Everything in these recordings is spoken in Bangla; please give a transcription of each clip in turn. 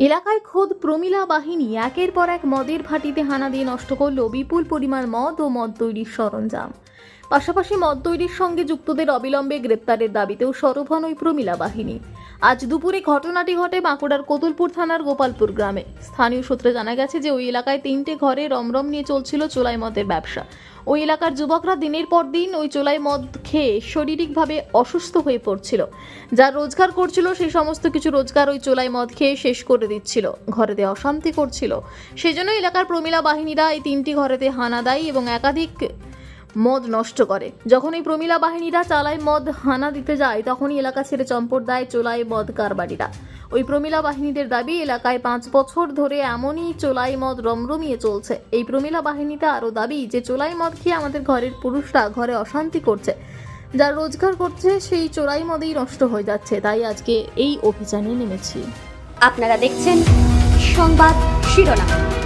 এলাকায় খোদ প্রমিলা বাহিনী একের পর এক মদের ভাটিতে হানা দিয়ে নষ্ট করল বিপুল পরিমাণ মদ ও মদ তৈরির সরঞ্জাম। পাশাপাশি মদ তৈরির সঙ্গে যুক্তদের অবিলম্বে গ্রেপ্তারের দাবিতেও সরব হন ওই প্রমিলা বাহিনী। আজ দুপুরে ঘটনাটি ঘটে বাঁকুড়ার কোতুলপুর থানার গোপালপুর গ্রামে। স্থানীয় সূত্রে জানা গেছে যে ওই এলাকায় তিনটে ঘরে রমরম নিয়ে চলছিল চোলাই মদের ব্যবসা। ওই এলাকার যুবকরা দিনের পর দিন ওই চোলাই মদ খেয়ে শারীরিকভাবে অসুস্থ হয়ে পড়ছিল। যা রোজগার করছিল সেই সমস্ত কিছু রোজগার ওই চোলাই মদ খেয়ে শেষ করে দিচ্ছিল। ঘরেতে অশান্তি করছিল। সেজন্য এলাকার প্রমিলা বাহিনীরা এই তিনটি ঘরেতে হানা দেয় এবং একাধিক মদ নষ্ট করে। যখন এই প্রমিলা বাহিনীরা চালায় মদ হানা দিতে যায়, তখনই এলাকা ছেড়ে চম্পট দেয় চোলাই মদ কারবারিরা। ওই প্রমিলা বাহিনীদের দাবি, এলাকায় পাঁচ বছর ধরে এমনই চোলাই মদ রমরমিয়ে চলছে। এই প্রমিলা বাহিনীতে আরও দাবি যে, চোলাই মদ খেয়ে আমাদের ঘরের পুরুষরা ঘরে অশান্তি করছে। যা রোজগার করছে, সেই চোরাই মদেই নষ্ট হয়ে যাচ্ছে। তাই আজকে এই অভিযানে নেমেছি। আপনারা দেখছেন সংবাদ শিরোনাম।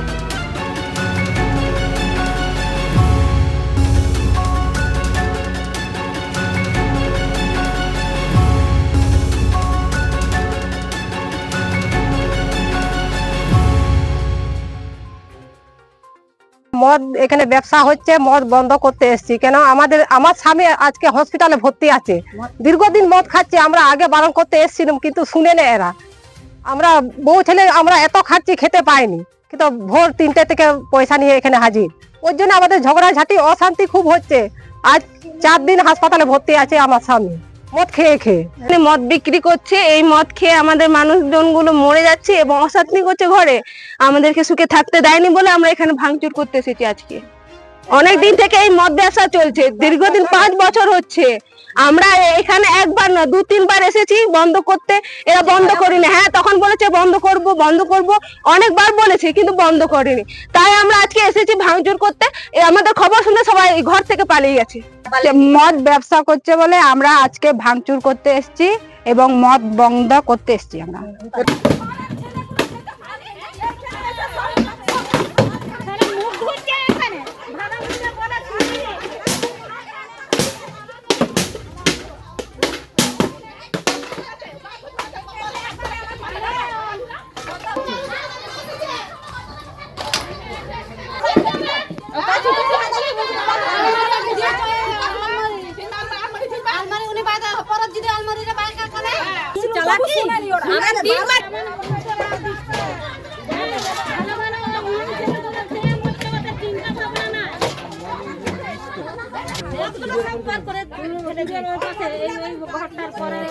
মদ এখানে ব্যবসা হচ্ছে, মদ বন্ধ করতে এসেছি। কেন? আমাদের, আমার স্বামী আজকে হসপিটালে ভর্তি আছে। দীর্ঘদিন মদ খাচ্ছে, আমরা আগে বারণ করতে এসেছিলাম, কিন্তু শুনে না এরা। আমরা বউ ছেলে, আমরা এত খাচ্ছি, খেতে পাইনি। কিন্তু ভোর তিনটে থেকে পয়সা নিয়ে এখানে হাজির। ওর জন্য আমাদের ঝগড়াঝাটি, অশান্তি খুব হচ্ছে। আজ চার দিন হাসপাতালে ভর্তি আছে আমার স্বামী। মদ খেয়ে খেয়ে। মদ বিক্রি করছে, এই মদ খেয়ে আমাদের মানুষজনগুলো মরে যাচ্ছে এবং অশান্তি করছে ঘরে। আমাদেরকে সুখে থাকতে দেয়নি বলে আমরা এখানে ভাঙচুর করতে এসেছি আজকে। অনেক দিন থেকে এই মদ ব্যবসা চলছে। দীর্ঘদিন পাঁচ বছর হচ্ছে। আমরা এখানে একবার না দু তিনবার এসেছি বন্ধ করতে। এরা বন্ধ করিনি। হ্যাঁ তখন বলেছে বন্ধ করব বন্ধ করব। অনেকবার বলেছে কিন্তু বন্ধ করেনি। তাই আমরা আজকে এসেছি ভাঙচুর করতে। আমাদের খবর শুনে সবাই ঘর থেকে পালিয়ে গেছে। মদ ব্যবসা করছে বলে আমরা আজকে ভাঙচুর করতে এসেছি এবং মদ বন্ধ করতে এসেছি আমরা। চালাকি আমরা তিনবার করে এই ঘরটার পরে